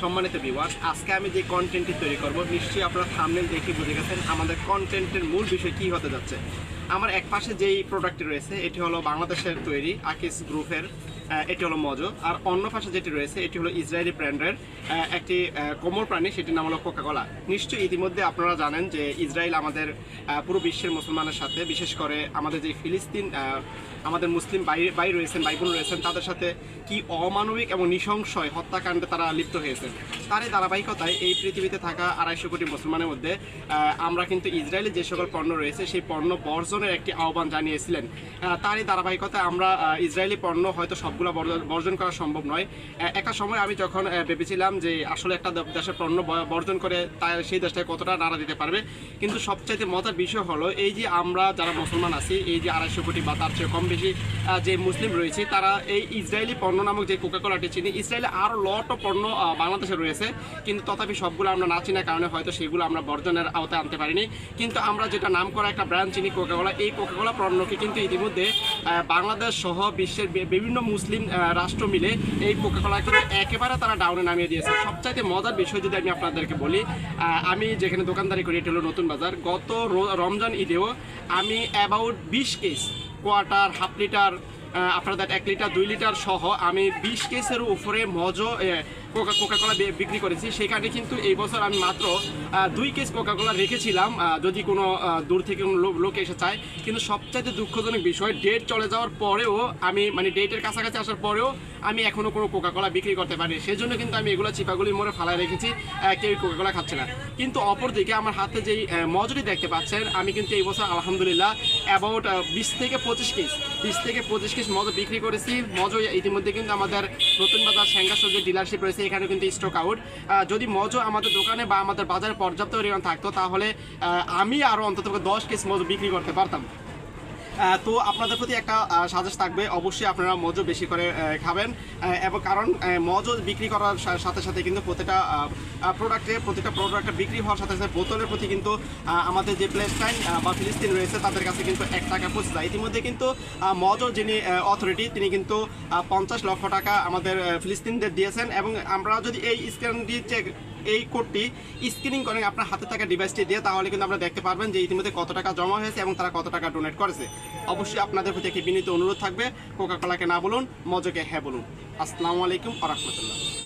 সম্মানিত বিওয়ার্স আজকে আমি যে কন্টেন্টটি তৈরি করব, নিশ্চয়ই আপনারা সামনে দেখে বুঝে গেছেন আমাদের কন্টেন্টের মূল বিষয় কি হতে যাচ্ছে। আমার এক পাশে যেই প্রোডাক্টটি রয়েছে, এটি হলো বাংলাদেশের তৈরি আকিস গ্রুপের এটি হলো মজো। আর অন্য পাশে যেটি রয়েছে, এটি হলো ইসরায়েলি ব্র্যান্ডের একটি কোমর প্রাণী। সেটির নাম হলো কোকাকোলা। নিশ্চয়ই ইতিমধ্যে আপনারা জানেন যে ইসরায়েল আমাদের পুরো বিশ্বের মুসলমানের সাথে, বিশেষ করে আমাদের যে ফিলিস্তিন আমাদের মুসলিম ভাই ভাই রয়েছেন ভাই রয়েছেন, তাদের সাথে কি অমানবিক এবং নৃশংসয় হত্যাকাণ্ডে তারা লিপ্ত হয়েছেন। তার এই ধারাবাহিকতায় এই পৃথিবীতে থাকা আড়াইশো কোটি মুসলমানের মধ্যে আমরা কিন্তু ইসরায়েলের যে সকল পণ্য রয়েছে, সেই পণ্য বর্জনের একটি আহ্বান জানিয়েছিলেন। তার এই ধারাবাহিকতায় আমরা ইসরায়েলি পণ্য হয়তো সবগুলো বর্জ- বর্জন করা সম্ভব নয়। একটা সময় আমি যখন ভেবেছিলাম যে আসলে একটা দেশের পণ্য বর্জন করে তার সেই দেশটাকে কতটা নাড়া দিতে পারবে, কিন্তু সবচাইতে মজার বিষয় হলো এই যে আমরা যারা মুসলমান আছি, এই যে আড়াইশো কোটি বা তার চেয়ে কম বেশি যে মুসলিম রয়েছে, তারা এই ইসরায়েলি পণ্য নামক যে কোকাকোলাটি চিনি, ইসরায়েলে আরও লট পণ্য বাংলাদেশে রয়েছে, কিন্তু তথাপি সবগুলো আমরা না চিনার কারণে হয়তো সেগুলো আমরা বর্জনের আওতায় আনতে পারিনি। কিন্তু আমরা যেটা নাম করা একটা ব্র্যান্ড চিনি কোকাকোলা এই কোকাকোলা পণ্যকে কিন্তু ইতিমধ্যে বাংলাদেশ সহ বিশ্বের বিভিন্ন মুসলিম আহ, রাষ্ট্র মিলে এই কোকাকোলা কিন্তু একেবারে তারা ডাউনে নামিয়ে দিয়েছে। সবচাইতে মজার বিষয় যদি আমি আপনাদেরকে বলি আমি যেখানে দোকানদারি করি এটা হলো নতুন বাজার। গত রমজান ঈদেও আমি অ্যাবাউট বিশ কেস কোয়ার্টার হাফ লিটার আপনাদের এক লিটার, দুই লিটার সহ আমি বিশ কেসের উপরে মজো কোকা কোকাকোলা বিক্রি করেছি। সেখানে কিন্তু এই বছর আমি মাত্র দুই কেস কোকাকোলা রেখেছিলাম। যদি কোনো দূর থেকে কোনো লোক এসে চায়। কিন্তু সবচাইতে দুঃখজনক বিষয় ডেট চলে যাওয়ার পরেও আমি মানে ডেটের কাছাকাছি আসার পরেও আমি এখনও কোনো কোকাকোলা বিক্রি করতে পারি সেজন্য কিন্তু আমি এগুলো চিপাগুলির মোড়ে ফালায় রেখেছি। কেউ কোকাকোলা খাচ্ছে না। কিন্তু অপরদিকে আমার হাতে যেই মজুরি দেখতে পাচ্ছেন, আমি কিন্তু এই বছর আলহামদুলিল্লাহ অ্যাবাউট বিশ থেকে পঁচিশ কেস, বিশ থেকে পঁচিশ কেস মজো বিক্রি করেছি। মজো ইতিমধ্যে কিন্তু আমাদের নতুন বাজার স্যাঙ্গাসর যে ডিলারশিপ রয়েছে এখানে কিন্তু স্টক আউট যদি মজো আমাদের দোকানে বা আমাদের বাজারে পর্যাপ্ত পরিমাণ থাকতো, তাহলে আমি আরও অন্তত দশ কেস মজো বিক্রি করতে পারতাম। তো আপনাদের প্রতি একটা সাজেস থাকবে। অবশ্যই আপনারা মজো বেশি করে খাবেন। এবং কারণ আহ, মজো বিক্রি করার সাথে সাথে কিন্তু প্রতিটা প্রোডাক্টে প্রতিটা প্রোডাক্ট বিক্রি হওয়ার সাথে সাথে বোতলের প্রতি কিন্তু আমাদের যে প্লেস্টাইন বা ফিলিস্তিন রয়েছে তাদের কাছে কিন্তু এক টাকা পৌঁছে যায়। ইতিমধ্যে কিন্তু আহ, মজো যিনি অথরিটি তিনি কিন্তু পঞ্চাশ লক্ষ টাকা আমাদের ফিলিস্তিনদের দিয়েছেন। এবং আমরা যদি এই স্ক্যানটি চেক এই কোডটি স্ক্রিনিং করেন আপনার হাতে থাকা ডিভাইসটি দিয়ে তাহলে কিন্তু আপনারা দেখতে পারবেন যে ইতিমধ্যে কত টাকা জমা হয়েছে এবং তারা কত টাকা ডোনেট করেছে। অবশ্যই আপনাদের প্রতি একটি বিনীত অনুরোধ থাকবে। কোকা কোলাকে না বলুন, মজাকে হ্যাঁ বলুন। আসসালামু আলাইকুম আ রহমতুল্লাহ।